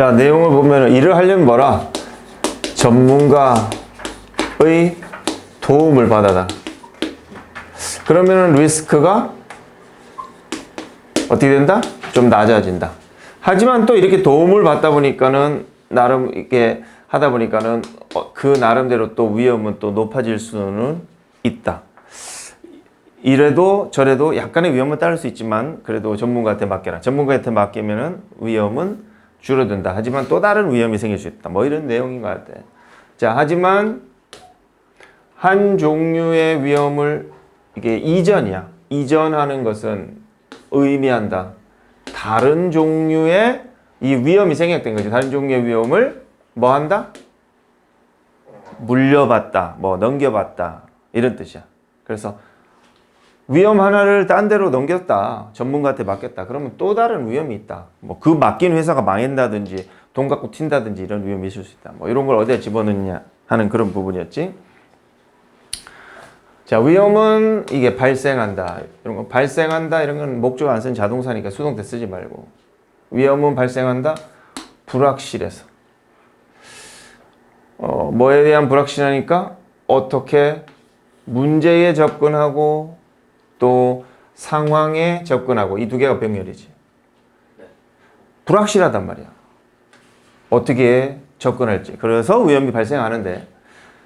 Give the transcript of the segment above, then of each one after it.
자, 내용을 보면 일을 하려면 뭐라? 전문가의 도움을 받아다. 그러면 리스크가 어떻게 된다? 좀 낮아진다. 하지만 또 이렇게 도움을 받다 보니까는 나름 이렇게 하다 보니까는 어, 그 나름대로 또 위험은 또 높아질 수는 있다. 이래도 저래도 약간의 위험은 따를 수 있지만 그래도 전문가한테 맡겨라. 전문가한테 맡기면은 위험은 줄어든다. 하지만 또 다른 위험이 생길 수 있다. 뭐 이런 내용인 것 같아. 자, 하지만 한 종류의 위험을 이게 이전이야. 이전하는 것은 의미한다. 다른 종류의 이 위험이 생략된 거지. 다른 종류의 위험을 뭐 한다? 물려받다, 뭐 넘겨받다 이런 뜻이야. 그래서 위험 하나를 딴 데로 넘겼다. 전문가한테 맡겼다. 그러면 또 다른 위험이 있다. 뭐 그 맡긴 회사가 망한다든지 돈 갖고 튄다든지 이런 위험이 있을 수 있다. 뭐 이런 걸 어디에 집어넣느냐 하는 그런 부분이었지. 자, 위험은 이게 발생한다. 이런 거 발생한다 이런 건 목적 안 쓴 자동사니까 수동태 쓰지 말고. 위험은 발생한다. 불확실해서. 어, 뭐에 대한 불확실하니까 어떻게 문제에 접근하고 또 상황에 접근하고 이 두 개가 병렬이지. 불확실하단 말이야. 어떻게 접근할지. 그래서 위험이 발생하는데.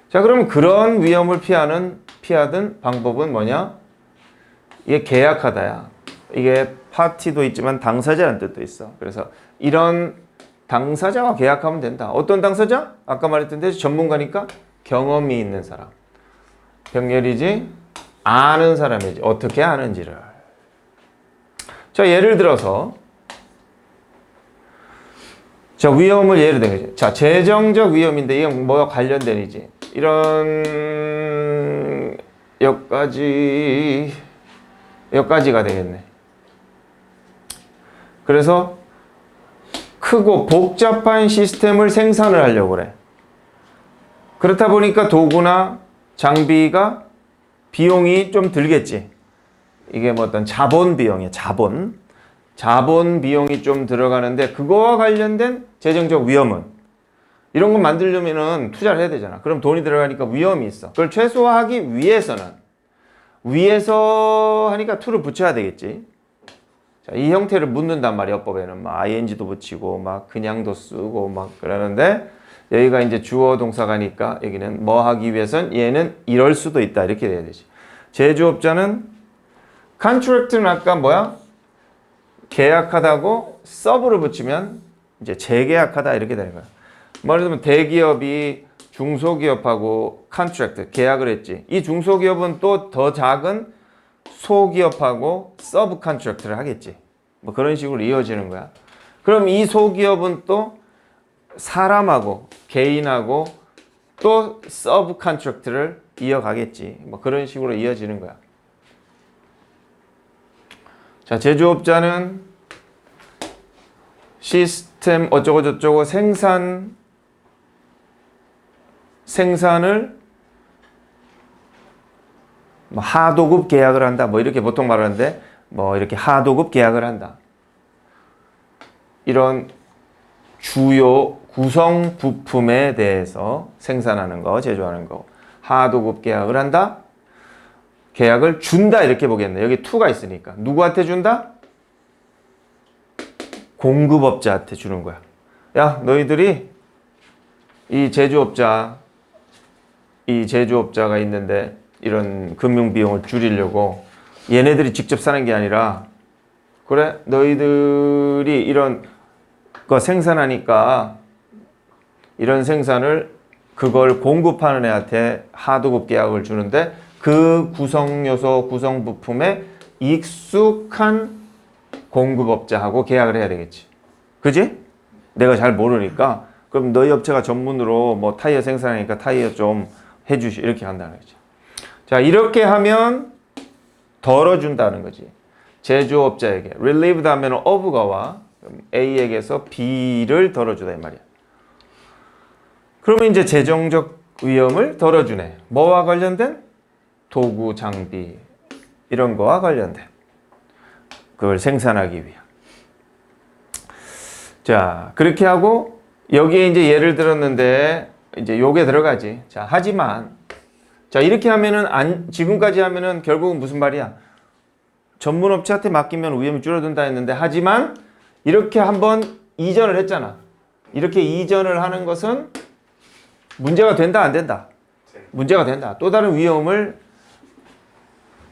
자, 그럼 그런 위험을 피하는 피하던 방법은 뭐냐? 이게 계약하다야. 이게 파티도 있지만 당사자라는 뜻도 있어. 그래서 이런 당사자와 계약하면 된다. 어떤 당사자? 아까 말했던 데 전문가니까 경험이 있는 사람. 병렬이지 아는 사람이지. 어떻게 아는지를. 자, 예를 들어서 자, 위험을 예를 든 거죠. 자, 재정적 위험인데 이건 뭐와 관련된이지. 이런 여기까지 여기까지가 되겠네. 그래서 크고 복잡한 시스템을 생산을 하려고 그래. 그렇다 보니까 도구나 장비가 비용이 좀 들겠지. 이게 뭐 어떤 자본 비용이야, 자본. 자본 비용이 좀 들어가는데 그거와 관련된 재정적 위험은 이런 거 만들려면은 투자를 해야 되잖아. 그럼 돈이 들어가니까 위험이 있어. 그걸 최소화하기 위해서는 위에서 하니까 to를 붙여야 되겠지. 자, 이 형태를 묻는단 말이야, 법에는. 막 ing도 붙이고, 막 그냥도 쓰고, 막 그러는데, 여기가 이제 주어 동사가니까 여기는 뭐 하기 위해선 얘는 이럴 수도 있다. 이렇게 돼야 되지. 제조업자는 contract는 아까 뭐야? 계약하다고 서브를 붙이면 이제 재계약하다 이렇게 되는 거야. 예를 들면 대기업이 중소기업하고 컨트랙트 계약을 했지. 이 중소기업은 또 더 작은 소기업하고 서브 컨트랙트를 하겠지. 뭐 그런 식으로 이어지는 거야. 그럼 이 소기업은 또 사람하고 개인하고 또 서브 컨트랙트를 이어가겠지. 뭐 그런 식으로 이어지는 거야. 자, 제조업자는 시스템 어쩌고 저쩌고 생산 생산을 뭐 하도급 계약을 한다. 뭐 이렇게 보통 말하는데 뭐 이렇게 하도급 계약을 한다. 이런 주요 구성 부품에 대해서 생산하는 거, 제조하는 거. 하도급 계약을 한다. 계약을 준다 이렇게 보겠네. 여기 투가 있으니까. 누구한테 준다? 공급업자한테 주는 거야. 야, 너희들이 이 제조업자 이 제조업자가 있는데 이런 금융 비용을 줄이려고 얘네들이 직접 사는 게 아니라 그래 너희들이 이런 거 생산하니까 이런 생산을 그걸 공급하는 애한테 하도급 계약을 주는데 그 구성 요소 구성 부품에 익숙한 공급업자하고 계약을 해야 되겠지. 그지? 내가 잘 모르니까 그럼 너희 업체가 전문으로 뭐 타이어 생산하니까 타이어 좀 해주시 이렇게 한다는 거지. 자 이렇게 하면 덜어준다는 거지. 제조업자에게 relieved 하면 of가 와 A에게서 B를 덜어주다 이 말이야. 그러면 이제 재정적 위험을 덜어주네. 뭐와 관련된 도구, 장비 이런 거와 관련된 그걸 생산하기 위한. 자, 그렇게 하고 여기에 이제 예를 들었는데 이제 요게 들어가지. 자, 하지만 자, 이렇게 하면은 안 지금까지 하면은 결국은 무슨 말이야? 전문 업체한테 맡기면 위험이 줄어든다 했는데 하지만 이렇게 한번 이전을 했잖아. 이렇게 이전을 하는 것은 문제가 된다 안 된다. 문제가 된다. 또 다른 위험을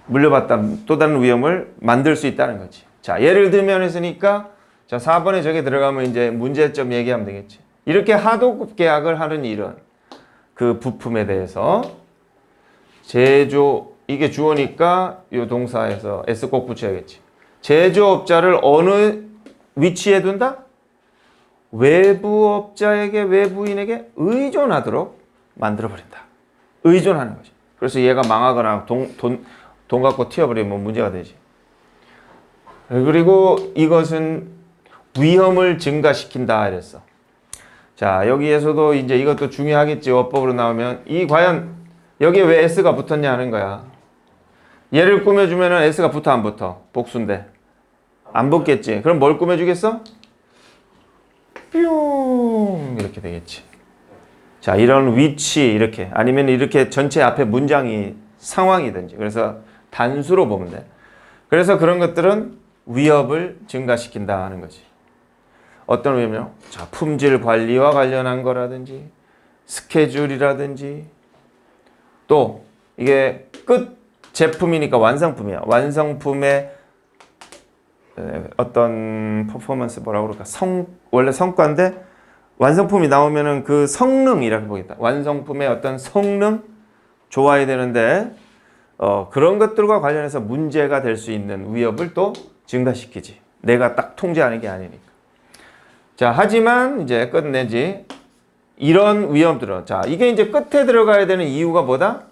물려받다. 또 다른 위험을 만들 수 있다는 거지. 자, 예를 들면 했으니까 자, 4번에 저게 들어가면 이제 문제점 얘기하면 되겠지. 이렇게 하도급 계약을 하는 일은 그 부품에 대해서 제조 이게 주어니까 요 동사에서 s 꼭 붙여야겠지. 제조업자를 어느 위치에 둔다? 외부업자에게 외부인에게 의존하도록 만들어 버린다. 의존하는 거지. 그래서 얘가 망하거나 돈, 돈, 돈 갖고 튀어버리면 문제가 되지. 그리고 이것은 위험을 증가시킨다 이랬어. 자, 여기에서도 이제 이것도 중요하겠지. 어법으로 나오면 이 과연 여기에 왜 S가 붙었냐 하는 거야. 얘를 꾸며주면은 S가 붙어 안 붙어? 복수인데. 안 붙겠지. 그럼 뭘 꾸며주겠어? 뿅 이렇게 되겠지. 자, 이런 위치 이렇게 아니면 이렇게 전체 앞에 문장이 상황이든지 그래서 단수로 보면 돼. 그래서 그런 것들은 위협을 증가시킨다 하는 거지. 어떤 위험이요? 자, 품질 관리와 관련한 거라든지 스케줄이라든지 또 이게 끝 제품이니까 완성품이야. 완성품의 에, 어떤 퍼포먼스 뭐라고 그럴까? 성 원래 성과인데 완성품이 나오면은 그 성능이라고 보겠다. 완성품의 어떤 성능 좋아야 되는데 어, 그런 것들과 관련해서 문제가 될 수 있는 위협을 또 증가시키지. 내가 딱 통제하는 게 아니니까. 자, 하지만 이제 끝내지. 이런 위험들은 자, 이게 이제 끝에 들어가야 되는 이유가 뭐다?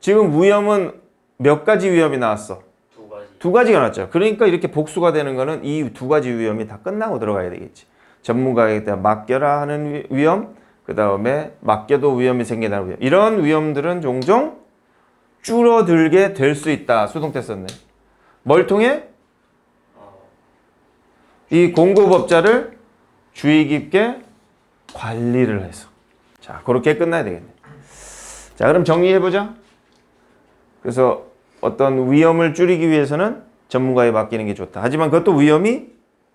지금 위험은 몇 가지 위험이 나왔어? 두 가지. 두 가지가 나왔죠. 그러니까 이렇게 복수가 되는 거는 이 두 가지 위험이 다 끝나고 들어가야 되겠지. 전문가에게 맡겨라 하는 위- 위험, 그 다음에 맡겨도 위험이 생긴다는 위험. 이런 위험들은 종종 줄어들게 될 수 있다. 수동태 썼네. 뭘 통해? 이 공급업자를 주의 깊게 관리를 해서. 자, 그렇게 끝나야 되겠네. 자, 그럼 정리해보자. 그래서 어떤 위험을 줄이기 위해서는 전문가에 맡기는 게 좋다. 하지만 그것도 위험이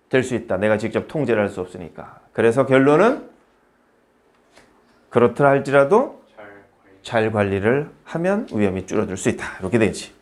될 수 있다. 내가 직접 통제를 할 수 없으니까. 그래서 결론은 그렇다 할지라도. 잘 관리를 하면 위험이 줄어들 수 있다. 이렇게 되지.